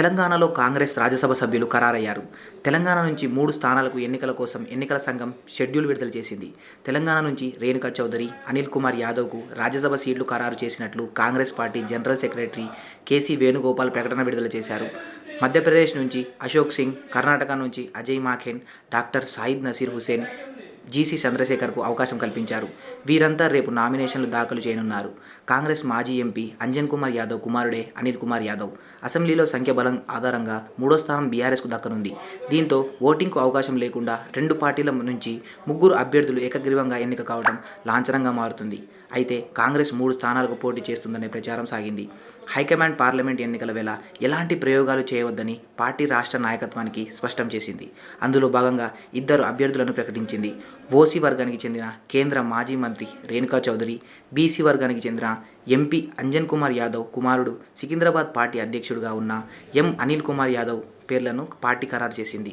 తెలంగాణలో కాంగ్రెస్ రాజ్యసభ సభ్యులు ఖరారయ్యారు. తెలంగాణ నుంచి మూడు స్థానాలకు ఎన్నికల కోసం ఎన్నికల సంఘం షెడ్యూల్ విడుదల చేసింది. తెలంగాణ నుంచి రేణుకా చౌదరి అనిల్ కుమార్ యాదవ్కు రాజ్యసభ సీట్లు ఖరారు చేసినట్లు Congress party general secretary KC Venugopal ప్రకటన విడుదల చేశారు. మధ్యప్రదేశ్ నుంచి అశోక్ సింగ్ కర్ణాటక నుంచి అజయ్ మాఖెన్ డాక్టర్ సాయిద్ నసీర్ హుసేన్ జీసీ చంద్రశేఖర్కు అవకాశం కల్పించారు. వీరంతా రేపు నామినేషన్లు దాఖలు చేయనున్నారు. కాంగ్రెస్ మాజీ ఎంపీ అంజన్ కుమార్ యాదవ్ కుమారుడే అనిల్ కుమార్ యాదవ్. అసెంబ్లీలో సంఖ్యాబలం ఆధారంగా మూడో స్థానం బీఆర్ఎస్కు దక్కనుంది. దీంతో ఓటింగ్కు అవకాశం లేకుండా రెండు పార్టీల నుంచి ముగ్గురు అభ్యర్థులు ఏకగ్రీవంగా ఎన్నిక కావడం లాంఛనంగా మారుతుంది. అయితే కాంగ్రెస్ మూడు స్థానాలకు పోటీ చేస్తుందనే ప్రచారం సాగింది. హైకమాండ్ పార్లమెంట్ ఎన్నికల వేళ ఎలాంటి ప్రయోగాలు చేయవద్దని పార్టీ రాష్ట్ర నాయకత్వానికి స్పష్టం చేసింది. అందులో భాగంగా ఇద్దరు అభ్యర్థులను ప్రకటించింది. ఓసీ వర్గానికి చెందిన కేంద్ర మాజీ మంత్రి రేణుకా చౌదరి బీసీ వర్గానికి చెందిన ఎంపీ అంజన్ కుమార్ యాదవ్ కుమారుడు సికింద్రాబాద్ పార్టీ అధ్యక్షుడిగా ఉన్న ఎం అనిల్ కుమార్ యాదవ్ పేర్లను పార్టీ ఖరారు చేసింది.